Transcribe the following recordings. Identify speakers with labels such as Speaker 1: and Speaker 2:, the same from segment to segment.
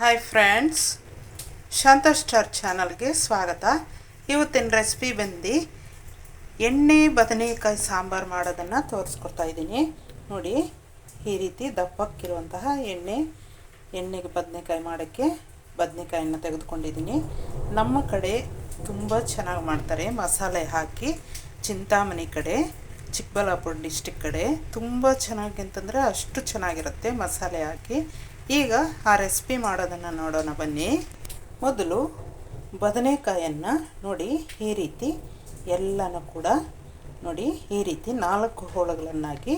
Speaker 1: Hi friends ಶಾಂತ star ಚಾನಲ್ಗೆ ಸ್ವಾಗತ. ಇವತ್ತಿನ ರೆಸಿಪಿ ಬಂದು ಎಣ್ಣೆ, ಬದನೆಕಾಯಿ ಸಾಂಬಾರು ಮಾಡೋದನ್ನು ತೋರಿಸ್ಕೊಡ್ತಾ ಇದ್ದೀನಿ. ನೋಡಿ, ಈ ರೀತಿ ದಪ್ಪಕ್ಕಿರುವಂತಹ ಎಣ್ಣೆ, ಎಣ್ಣೆಗೆ ಬದನೆಕಾಯಿ ಮಾಡೋಕ್ಕೆ ಬದನೆಕಾಯಿಯನ್ನು ತೆಗೆದುಕೊಂಡಿದ್ದೀನಿ. ನಮ್ಮ ಕಡೆ ತುಂಬ ಚೆನ್ನಾಗಿ ಮಾಡ್ತಾರೆ. ಮಸಾಲೆ ಹಾಕಿ ಚಿಂತಾಮಣಿ ಕಡೆ, ಚಿಕ್ಕಬಳ್ಳಾಪುರ ಡಿಸ್ಟಿಕ್ ಕಡೆ ತುಂಬ ಚೆನ್ನಾಗಿ ಅಂತಂದರೆ ಅಷ್ಟು ಚೆನ್ನಾಗಿರುತ್ತೆ ಮಸಾಲೆ ಹಾಕಿ. ಈಗ ಆ ರೆಸಿಪಿ ಮಾಡೋದನ್ನು ನೋಡೋಣ ಬನ್ನಿ. ಮೊದಲು ಬದನೆಕಾಯನ್ನು ನೋಡಿ ಈ ರೀತಿ ಎಲ್ಲನೂ ಕೂಡ ನೋಡಿ ಈ ರೀತಿ ನಾಲ್ಕು ಹೋಳುಗಳನ್ನಾಗಿ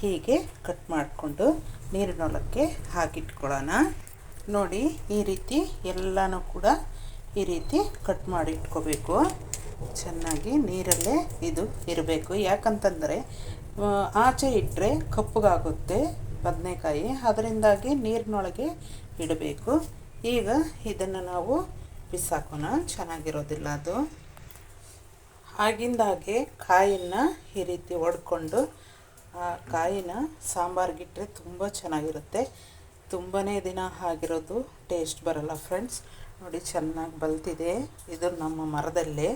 Speaker 1: ಹೀಗೆ ಕಟ್ ಮಾಡಿಕೊಂಡು ನೀರಿನೊಳಕ್ಕೆ ಹಾಕಿಟ್ಕೊಳ್ಳೋಣ. ನೋಡಿ ಈ ರೀತಿ ಎಲ್ಲನೂ ಕೂಡ ಈ ರೀತಿ ಕಟ್ ಮಾಡಿ ಇಟ್ಕೋಬೇಕು ಚೆನ್ನಾಗಿ ನೀರಲ್ಲೇ ಇದು ಇರಬೇಕು. ಯಾಕಂತಂದರೆ ಆಚೆ ಇಟ್ಟರೆ ಕಪ್ಪಗಾಗುತ್ತೆ. ಬದನೆಕಾಯಿ ಅದರಿಂದಾಗಿ ನೀರಿನೊಳಗೆ ಇಡಬೇಕು. ಈಗ ಇದನ್ನು ನಾವು ಬಿಸಾಕೋಣ. ಚೆನ್ನಾಗಿರೋದಿಲ್ಲ ಅದು. ಆಗಿಂದಾಗೆ ಕಾಯನ್ನು ಈ ರೀತಿ ಒಡ್ಕೊಂಡು, ಆ ಕಾಯಿನ ಸಾಂಬಾರ್ಗಿಟ್ಟರೆ ತುಂಬ ಚೆನ್ನಾಗಿರುತ್ತೆ. ತುಂಬನೇ ದಿನ ಆಗಿರೋದು. ಟೇಸ್ಟ್ ಬರಲ್ಲ ಫ್ರೆಂಡ್ಸ್. ನೋಡಿ ಚೆನ್ನಾಗಿ ಬಲ್ತಿದೆ. ಇದು ನಮ್ಮ ಮರದಲ್ಲೇ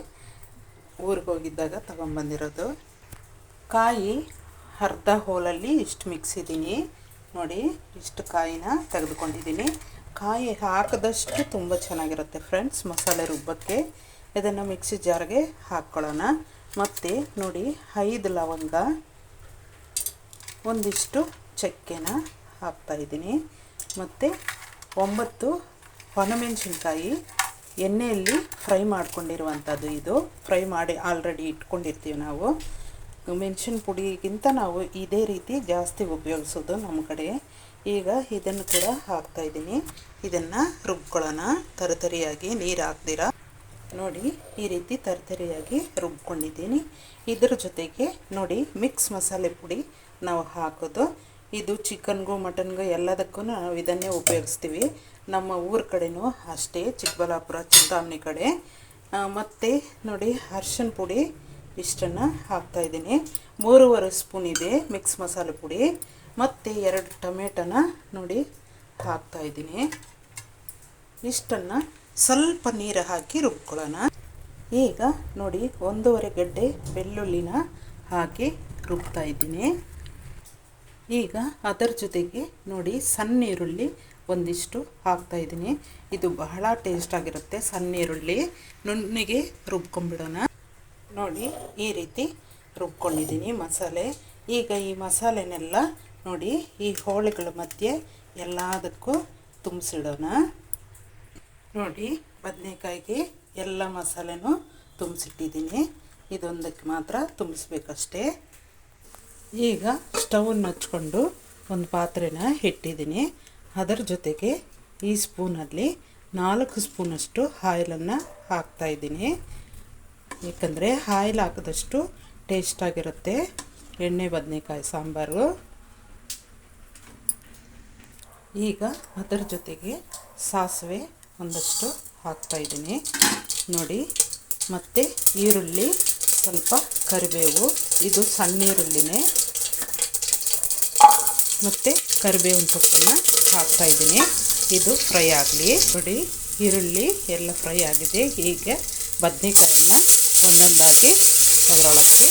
Speaker 1: ಊರಿಗೆ ಹೋಗಿದ್ದಾಗ ತಗೊಂಬಂದಿರೋದು. ಕಾಯಿ ಅರ್ಧ ಹೋಲಲ್ಲಿ ಇಷ್ಟು ಮಿಕ್ಸಿದ್ದೀನಿ ನೋಡಿ, ಇಷ್ಟು ಕಾಯಿನ ತೆಗೆದುಕೊಂಡಿದ್ದೀನಿ. ಕಾಯಿ ಹಾಕಿದಷ್ಟು ತುಂಬ ಚೆನ್ನಾಗಿರುತ್ತೆ ಫ್ರೆಂಡ್ಸ್, ಮಸಾಲೆ ರುಬ್ಬಕ್ಕೆ. ಇದನ್ನು ಮಿಕ್ಸಿ ಜಾರ್ಗೆ ಹಾಕ್ಕೊಳ್ಳೋಣ. ಮತ್ತು ನೋಡಿ, ಐದು ಲವಂಗ, ಒಂದಿಷ್ಟು ಚಕ್ಕೆನ ಹಾಕ್ತಾಯಿದ್ದೀನಿ ಮತ್ತು ಒಂಬತ್ತು ಒಣಮೆಣಸಿನ್ಕಾಯಿ, ಎಣ್ಣೆಯಲ್ಲಿ ಫ್ರೈ ಮಾಡ್ಕೊಂಡಿರುವಂಥದ್ದು ಇದು. ಫ್ರೈ ಮಾಡಿ ಆಲ್ರೆಡಿ ಇಟ್ಕೊಂಡಿರ್ತೀವಿ ನಾವು. ಮೆಣಸಿನ ಪುಡಿಗಿಂತ ನಾವು ಇದೇ ರೀತಿ ಜಾಸ್ತಿ ಉಪಯೋಗಿಸೋದು ನಮ್ಮ ಕಡೆ. ಈಗ ಇದನ್ನು ಕೂಡ ಹಾಕ್ತಾಯಿದ್ದೀನಿ ಇದನ್ನು ರುಬ್ಕೊಳ್ಳೋಣ. ತರತರಿಯಾಗಿ ನೀರು ಹಾಕ್ದಿರ. ನೋಡಿ, ಈ ರೀತಿ ತರತರಿಯಾಗಿ ರುಬ್ಕೊಂಡಿದ್ದೀನಿ. ಇದರ ಜೊತೆಗೆ ನೋಡಿ, ಮಿಕ್ಸ್ ಮಸಾಲೆ ಪುಡಿ ನಾವು ಹಾಕೋದು. ಇದು ಚಿಕನ್ಗೂ ಮಟನ್ಗೂ ಎಲ್ಲದಕ್ಕೂ ನಾವು ಇದನ್ನೇ ಉಪಯೋಗಿಸ್ತೀವಿ. ನಮ್ಮ ಊರ ಕಡೆನೂ ಅಷ್ಟೇ, ಚಿಕ್ಕಬಳ್ಳಾಪುರ, ಚಿಂತಾಮಣಿ ಕಡೆ. ಮತ್ತು ನೋಡಿ, ಅರ್ಶಿನ ಪುಡಿ. ಇಷ್ಟನ್ನು ಹಾಕ್ತಾಯಿದ್ದೀನಿ ಮೂರುವರೆ ಸ್ಪೂನ್ ಇದೆ ಮಿಕ್ಸ್ ಮಸಾಲೆ ಪುಡಿ. ಮತ್ತು ಎರಡು ಟೊಮೆಟೊನ ನೋಡಿ ಹಾಕ್ತಾಯಿದ್ದೀನಿ ಇಷ್ಟನ್ನು ಸ್ವಲ್ಪ ನೀರು ಹಾಕಿ ರುಬ್ಕೊಳ್ಳೋಣ. ಈಗ ನೋಡಿ ಒಂದೂವರೆ ಗಡ್ಡೆ ಬೆಳ್ಳುಳ್ಳಿನ ಹಾಕಿ ರುಬ್ತಾ ಇದ್ದೀನಿ. ಈಗ ಅದರ ಜೊತೆಗೆ ನೋಡಿ ಸಣ್ಣ ಈರುಳ್ಳಿ ಒಂದಿಷ್ಟು ಹಾಕ್ತಾ ಇದ್ದೀನಿ. ಇದು ಬಹಳ ಟೇಸ್ಟ್ ಆಗಿರುತ್ತೆ ಸಣ್ಣ ಈರುಳ್ಳಿ. ನುಣ್ಣಿಗೆ ರುಬ್ಕೊಂಡ್ಬಿಡೋಣ. ನೋಡಿ ಈ ರೀತಿ ರುಬ್ಕೊಂಡಿದ್ದೀನಿ ಮಸಾಲೆ. ಈಗ ಈ ಮಸಾಲೆನೆಲ್ಲ ನೋಡಿ ಈ ಹೋಳಿಗಳ ಮಧ್ಯೆ ಎಲ್ಲದಕ್ಕೂ ತುಂಬಿಸಿಡೋಣ. ನೋಡಿ ಬದನೆಕಾಯಿಗೆ ಎಲ್ಲ ಮಸಾಲೆನೂ ತುಂಬಿಸಿಟ್ಟಿದ್ದೀನಿ. ಇದೊಂದಕ್ಕೆ ಮಾತ್ರ ತುಂಬಿಸ್ಬೇಕಷ್ಟೇ. ಈಗ ಸ್ಟವನ್ನು ಹಚ್ಕೊಂಡು ಒಂದು ಪಾತ್ರೆನ ಇಟ್ಟಿದ್ದೀನಿ ಅದರ ಜೊತೆಗೆ ಈ ಸ್ಪೂನಲ್ಲಿ ನಾಲ್ಕು ಸ್ಪೂನಷ್ಟು ಆಯಿಲನ್ನು ಹಾಕ್ತಾಯಿದ್ದೀನಿ ಏಕೆಂದರೆ ಆಯಿಲ್ ಹಾಕಿದಷ್ಟು ಟೇಸ್ಟಾಗಿರುತ್ತೆ ಎಣ್ಣೆ, ಬದನೆಕಾಯಿ, ಸಾಂಬಾರು. ಈಗ ಅದರ ಜೊತೆಗೆ ಸಾಸಿವೆ ಒಂದಷ್ಟು ಹಾಕ್ತಾಯಿದ್ದೀನಿ ನೋಡಿ, ಮತ್ತು ಈರುಳ್ಳಿ, ಸ್ವಲ್ಪ ಕರಿಬೇವು. ಇದು ಸಣ್ಣ ಈರುಳ್ಳಿನೇ. ಮತ್ತು ಕರಿಬೇವಿನ ಸೊಪ್ಪನ್ನು ಹಾಕ್ತಾಯಿದ್ದೀನಿ ಇದು ಫ್ರೈ ಆಗಲಿ. ನೋಡಿ, ಈರುಳ್ಳಿ ಎಲ್ಲ ಫ್ರೈ ಆಗಿದೆ. ಹೀಗೆ ಬದನೆಕಾಯನ್ನು ಒಂದೊಂದಾಗಿ ಅದರೊಳಕ್ಕೆ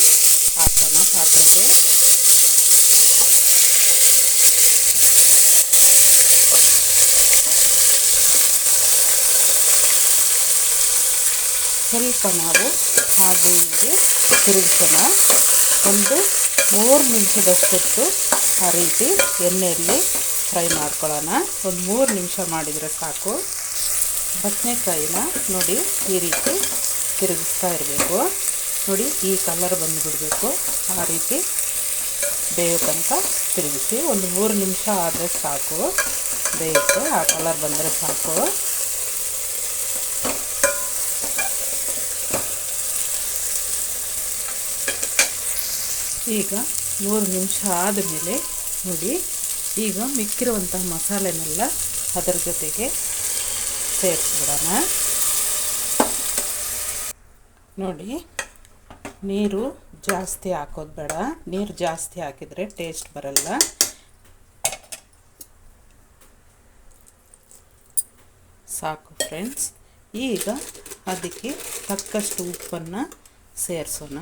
Speaker 1: ಹಾಕೋಣ ಪಾತ್ರೆಗೆ ಸ್ವಲ್ಪ ನಾವು ಹಾಗೆ ಹೀಗೆ ತಿರುಗಿಸೋಣ. ಒಂದು ಮೂರು ನಿಮಿಷದಷ್ಟೊತ್ತು ಆ ರೀತಿ ಎಣ್ಣೆಯಲ್ಲಿ ಫ್ರೈ ಮಾಡ್ಕೊಳ್ಳೋಣ. ಒಂದು ಮೂರು ನಿಮಿಷ ಮಾಡಿದರೆ ಸಾಕು. ಬದನೆಕಾಯಿನ ನೋಡಿ ಈ ರೀತಿ ತಿರುಗಿಸ್ತಾ ಇರಬೇಕು. ನೋಡಿ, ಈ ಕಲರ್ ಬಂದುಬಿಡಬೇಕು. ಆ ರೀತಿ ಬೇಯೋ ತನಕ ತಿರುಗಿಸಿ ಒಂದು ಮೂರು ನಿಮಿಷ ಆದರೆ ಸಾಕು. ಬೇಯುತ್ತೆ ಆ ಕಲರ್ ಬಂದರೆ ಸಾಕು. ಈಗ ಮೂರು ನಿಮಿಷ ಆದಮೇಲೆ ನೋಡಿ, ಈಗ ಮಿಕ್ಕಿರುವಂತಹ ಮಸಾಲೆನೆಲ್ಲ ಅದರ ಜೊತೆಗೆ ಸೇರಿಸ್ಬಿಡೋಣ. ನೋಡಿ, ನೀರು ಜಾಸ್ತಿ ಹಾಕೋದು ಬೇಡ. ನೀರು ಜಾಸ್ತಿ ಹಾಕಿದರೆ ಟೇಸ್ಟ್ ಬರಲ್ಲ. ಸಾಕು ಫ್ರೆಂಡ್ಸ್ ಈಗ ಅದಕ್ಕೆ ತಕ್ಕಷ್ಟು ಉಪ್ಪನ್ನು ಸೇರಿಸೋಣ.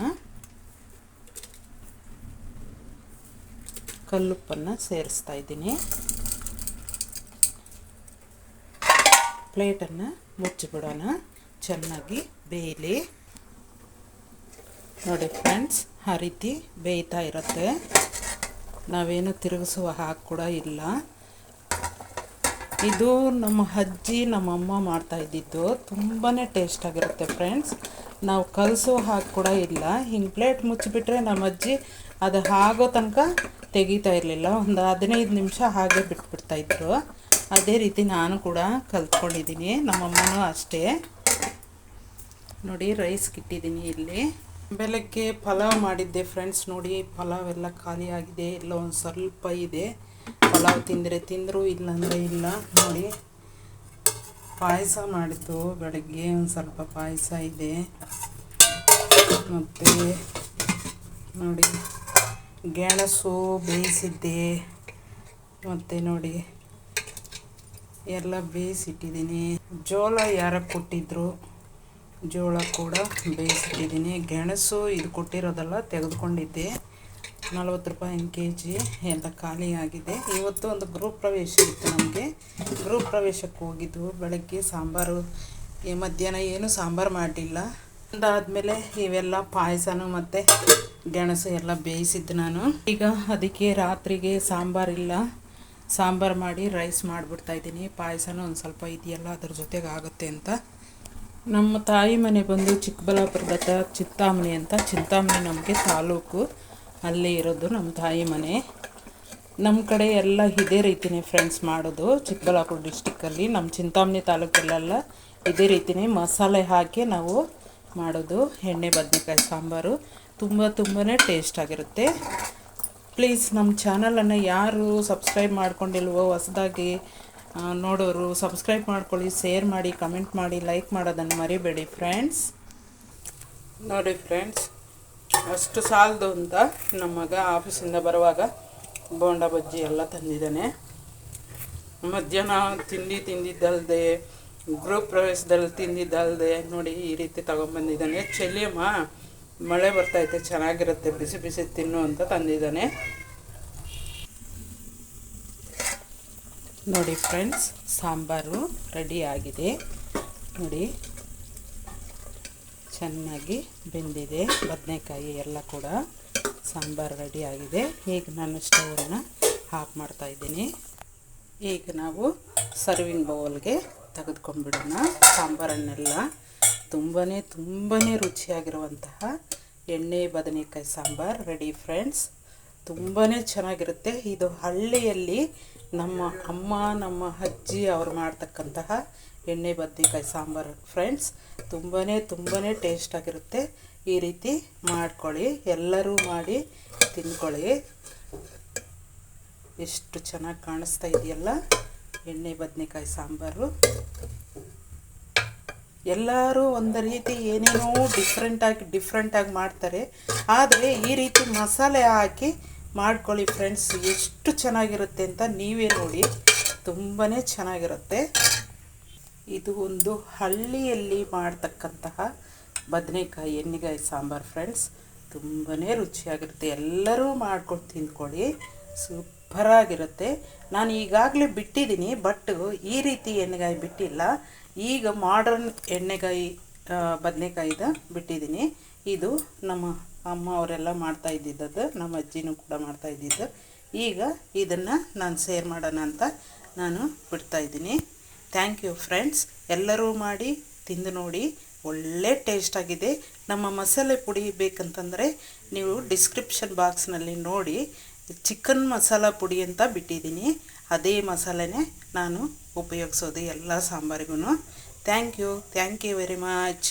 Speaker 1: ಕಲ್ಲುಪ್ಪನ್ನು ಸೇರಿಸ್ತಾ ಇದ್ದೀನಿ. ಪ್ಲೇಟನ್ನು ಮುಚ್ಚಿಬಿಡೋಣ. ಚೆನ್ನಾಗಿ ಬೇಯಲಿ. ನೋಡಿ ಫ್ರೆಂಡ್ಸ್, ಆ ರೀತಿ ಬೇಯ್ತಾ ಇರುತ್ತೆ. ನಾವೇನು ತಿರುಗಿಸುವ ಹಾಗೆ ಕೂಡ ಇಲ್ಲ. ಇದು ನಮ್ಮ ಅಜ್ಜಿ ನಮ್ಮಮ್ಮ ಮಾಡ್ತಾ ಇದ್ದಿದ್ದು. ತುಂಬಾ ಟೇಸ್ಟಾಗಿರುತ್ತೆ ಫ್ರೆಂಡ್ಸ್. ನಾವು ಕಲಸೋ ಹಾಗೆ ಕೂಡ ಇಲ್ಲ. ಹಿಂಗೆ ಪ್ಲೇಟ್ ಮುಚ್ಚಿಬಿಟ್ರೆ ನಮ್ಮ ಅಜ್ಜಿ ಅದು ಆಗೋ ತನಕ ತೆಗಿತಾ ಇರಲಿಲ್ಲ. ಒಂದು ಹದಿನೈದು ನಿಮಿಷ ಹಾಗೆ ಬಿಟ್ಬಿಡ್ತಾಯಿದ್ರು ಅದೇ ರೀತಿ ನಾನು ಕೂಡ ಕಲ್ತ್ಕೊಂಡಿದ್ದೀನಿ. ನಮ್ಮಮ್ಮನೂ ಅಷ್ಟೇ. ನೋಡಿ ರೈಸ್ ಇಟ್ಟಿದ್ದೀನಿ ಇಲ್ಲಿ. ಬೆಳಗ್ಗೆ ಪಲಾವ್ ಮಾಡಿದ್ದೆ ಫ್ರೆಂಡ್ಸ್ ನೋಡಿ ಪಲಾವ್ ಎಲ್ಲ ಖಾಲಿಯಾಗಿದೆ ಇಲ್ಲ ಒಂದು ಸ್ವಲ್ಪ ಇದೆ. ಪಲಾವ್ ತಿಂದರೆ ತಿಂದರು, ಇಲ್ಲಾಂದರೆ ಇಲ್ಲ. ನೋಡಿ, ಪಾಯಸ ಮಾಡಿತು ಬೆಳಗ್ಗೆ, ಒಂದು ಸ್ವಲ್ಪ ಪಾಯಸ ಇದೆ. ಮತ್ತು ನೋಡಿ, ಗೆಣಸು ಬೇಯಿಸಿದ್ದೆ. ಮತ್ತು ನೋಡಿ, ಎಲ್ಲ ಬೇಯಿಸಿಟ್ಟಿದ್ದೀನಿ. ಜೋಳ ಯಾರ ಕೊಟ್ಟಿದ್ರು. ಜೋಳ ಕೂಡ ಬೇಯಿಸಿಟ್ಟಿದ್ದೀನಿ. ಗೆಣಸು ಇದು ಕೊಟ್ಟಿರೋದಲ್ಲ, ತೆಗೆದುಕೊಂಡಿದ್ದೆ. ನಲ್ವತ್ತು ರೂಪಾಯಿ ಕೆ ಜಿ, ಎಲ್ಲ ಖಾಲಿ ಇವತ್ತು ಒಂದು ಗೃಹ ಪ್ರವೇಶ ಇತ್ತು ನಮಗೆ. ಗೃಹ ಪ್ರವೇಶಕ್ಕೆ ಹೋಗಿದ್ದು, ಬೆಳಗ್ಗೆ ಸಾಂಬಾರು, ಈ ಮಧ್ಯಾಹ್ನ ಏನು ಸಾಂಬಾರು ಮಾಡಲಿಲ್ಲ ಅದಾದಮೇಲೆ ಇವೆಲ್ಲ ಪಾಯಸನೂ ಮತ್ತು ಗೆಣಸು ಎಲ್ಲ ಬೇಯಿಸಿದ್ದು ನಾನು. ಈಗ ಅದಕ್ಕೆ ರಾತ್ರಿಗೆ ಸಾಂಬಾರಿಲ್ಲ. ಸಾಂಬಾರು ಮಾಡಿ ರೈಸ್ ಮಾಡಿಬಿಡ್ತಾ ಇದ್ದೀನಿ. ಪಾಯಸನೂ ಒಂದು ಸ್ವಲ್ಪ ಇದೆಯಲ್ಲ, ಅದ್ರ ಜೊತೆಗೆ ಆಗುತ್ತೆ ಅಂತ. ನಮ್ಮ ತಾಯಿ ಮನೆ ಬಂದು ಚಿಕ್ಕಬಳ್ಳಾಪುರದ ಚಿತ್ತಾಮಣಿ ಅಂತ. ಚಿಂತಾಮಣಿ ನಮಗೆ ತಾಲೂಕು. ಅಲ್ಲೇ ಇರೋದು ನಮ್ಮ ತಾಯಿ ಮನೆ. ನಮ್ಮ ಕಡೆ ಎಲ್ಲ ಇದೇ ರೀತಿನೇ ಫ್ರೆಂಡ್ಸ್ ಮಾಡೋದು. ಚಿಕ್ಕಬಳ್ಳಾಪುರ ಡಿಸ್ಟಿಕ್ಕಲ್ಲಿ ನಮ್ಮ ಚಿಂತಾಮಣಿ ತಾಲೂಕಲ್ಲೆಲ್ಲ ಇದೇ ರೀತಿನೇ ಮಸಾಲೆ ಹಾಕಿ ನಾವು ಮಾಡೋದು. ಎಣ್ಣೆ, ಬದನೆಕಾಯಿ, ಸಾಂಬಾರು. ತುಂಬ ತುಂಬಾ ಟೇಸ್ಟ್ ಆಗಿರುತ್ತೆ. ಪ್ಲೀಸ್ ನಮ್ಮ ಚಾನಲನ್ನು ಯಾರು ಸಬ್ಸ್ಕ್ರೈಬ್ ಮಾಡ್ಕೊಂಡಿಲ್ವೋ ಹೊಸದಾಗಿ ನೋಡೋರು ಸಬ್ಸ್ಕ್ರೈಬ್ ಮಾಡ್ಕೊಳ್ಳಿ ಶೇರ್ ಮಾಡಿ ಕಮೆಂಟ್ ಮಾಡಿ ಲೈಕ್ ಮಾಡೋದನ್ನು ಮರಿಬೇಡಿ ಫ್ರೆಂಡ್ಸ್ ನೋಡಿ ಫ್ರೆಂಡ್ಸ್ ಅಷ್ಟು ಸಾಲದು ಅಂತ ನಮ್ಮ ಮಗ ಆಫೀಸಿಂದ ಬರುವಾಗ ಬೋಂಡ ಬಜ್ಜಿ ಎಲ್ಲ ತಂದಿದ್ದಾನೆ. ಮಧ್ಯಾಹ್ನ ತಿಂಡಿ ತಿಂದಿದ್ದಲ್ಲದೆ ಗ್ರೂಪ್ ಪ್ರವೇಶದಲ್ಲಿ ತಿಂದಿದ್ದಲ್ಲದೆ ನೋಡಿ ಈ ರೀತಿ ತಗೊಂಬಂದಿದ್ದಾನೆ ಚೆಲ್ಲಿಯಮ್ಮ ಮಳೆ ಬರ್ತೈತೆ ಚೆನ್ನಾಗಿರುತ್ತೆ, ಬಿಸಿ ಬಿಸಿ ತಿನ್ನು ಅಂತ ತಂದಿದ್ದಾನೆ. ನೋಡಿ ಫ್ರೆಂಡ್ಸ್, ಸಾಂಬಾರು ರೆಡಿ ಆಗಿದೆ. ನೋಡಿ, ಚೆನ್ನಾಗಿ ಬೆಂದಿದೆ ಬದನೆಕಾಯಿ ಎಲ್ಲ ಕೂಡ. ಸಾಂಬಾರು ರೆಡಿ ಆಗಿದೆ. ಈಗ ನಾನು ಸ್ಟವನ್ನು ಮಾಡ್ತಾ ಇದ್ದೀನಿ. ಈಗ ನಾವು ಸರ್ವಿಂಗ್ ಬೌಲ್ಗೆ ತೆಗೆದುಕೊಂಡ್ಬಿಡೋಣ. ಸಾಂಬಾರನ್ನೆಲ್ಲ ತುಂಬಾ ತುಂಬಾ ರುಚಿಯಾಗಿರುವಂತಹ ಎಣ್ಣೆ, ಬದನೆಕಾಯಿ ಸಾಂಬಾರು ರೆಡಿ ಫ್ರೆಂಡ್ಸ್. ತುಂಬಾ ಚೆನ್ನಾಗಿರುತ್ತೆ. ಇದು ಹಳ್ಳಿಯಲ್ಲಿ ನಮ್ಮ ಅಮ್ಮ, ನಮ್ಮ ಅಜ್ಜಿ ಅವ್ರು ಮಾಡ್ತಕ್ಕಂತಹ ಎಣ್ಣೆ, ಬದ್ನೆಕಾಯಿ, ಸಾಂಬಾರು ಫ್ರೆಂಡ್ಸ್ ತುಂಬಾ ತುಂಬಾ ಟೇಸ್ಟಾಗಿರುತ್ತೆ ಈ ರೀತಿ ಮಾಡ್ಕೊಳ್ಳಿ. ಎಲ್ಲರೂ ಮಾಡಿ ತಿನ್ಕೊಳ್ಳಿ. ಎಷ್ಟು ಚೆನ್ನಾಗಿ ಕಾಣಿಸ್ತಾ ಇದೆಯಲ್ಲ? ಎಣ್ಣೆ, ಬದನೆಕಾಯಿ, ಸಾಂಬಾರು. ಎಲ್ಲರೂ ಒಂದು ರೀತಿ ಏನೇನೋ ಡಿಫ್ರೆಂಟಾಗಿ ಡಿಫ್ರೆಂಟಾಗಿ ಮಾಡ್ತಾರೆ. ಆದರೆ ಈ ರೀತಿ ಮಸಾಲೆ ಹಾಕಿ ಮಾಡ್ಕೊಳ್ಳಿ ಫ್ರೆಂಡ್ಸ್ ಎಷ್ಟು ಚೆನ್ನಾಗಿರುತ್ತೆ ಅಂತ ನೀವೇ ನೋಡಿ. ತುಂಬಾ ಚೆನ್ನಾಗಿರುತ್ತೆ. ಇದು ಒಂದು ಹಳ್ಳಿಯಲ್ಲಿ ಮಾಡ್ತಕ್ಕಂತಹ ಬದನೆಕಾಯಿ, ಎಣ್ಣೆಗಾಯಿ ಸಾಂಬಾರು ಫ್ರೆಂಡ್ಸ್ ತುಂಬಾ ರುಚಿಯಾಗಿರುತ್ತೆ. ಎಲ್ಲರೂ ಮಾಡ್ಕೊಂಡು ತಿಂದ್ಕೊಳ್ಳಿ. ಸೂಪರಾಗಿರುತ್ತೆ. ನಾನು ಈಗಾಗಲೇ ಬಿಟ್ಟಿದ್ದೀನಿ ಬಟ್ ಈ ರೀತಿ ಎಣ್ಣೆಗಾಯಿ ಬಿಟ್ಟಿಲ್ಲ. ಈಗ ಮಾಡರ್ನ್ ಎಣ್ಣೆಗಾಯಿ ಬದನೆಕಾಯಿದ ಬಿಟ್ಟಿದ್ದೀನಿ. ಇದು ನಮ್ಮ ಅಮ್ಮ ಅವರೆಲ್ಲ ಮಾಡ್ತಾ ಇದ್ದಿದ್ದದ್ದು, ನಮ್ಮ ಅಜ್ಜಿನೂ ಕೂಡ ಮಾಡ್ತಾ ಇದ್ದಿದ್ದು. ಈಗ ಇದನ್ನು ನಾನು ಸೇರ್ ಮಾಡೋಣ ಅಂತ ನಾನು ಬಿಡ್ತಾಯಿದ್ದೀನಿ ಥ್ಯಾಂಕ್ ಯು ಫ್ರೆಂಡ್ಸ್ ಎಲ್ಲರೂ ಮಾಡಿ, ತಿಂದು ನೋಡಿ, ಒಳ್ಳೆ ಟೇಸ್ಟ್ ಆಗಿದೆ. ನಮ್ಮ ಮಸಾಲೆ ಪುಡಿ ಬೇಕಂತಂದರೆ ನೀವು ಡಿಸ್ಕ್ರಿಪ್ಷನ್ ಬಾಕ್ಸ್ನಲ್ಲಿ ನೋಡಿ ಚಿಕನ್ ಮಸಾಲ ಪುಡಿ ಅಂತ ಬಿಟ್ಟಿದ್ದೀನಿ. ಅದೇ ಮಸಾಲೆನೇ ನಾನು ಉಪಯೋಗಿಸೋದು ಎಲ್ಲ ಸಾಂಬಾರಿಗೂ thank you thank you very much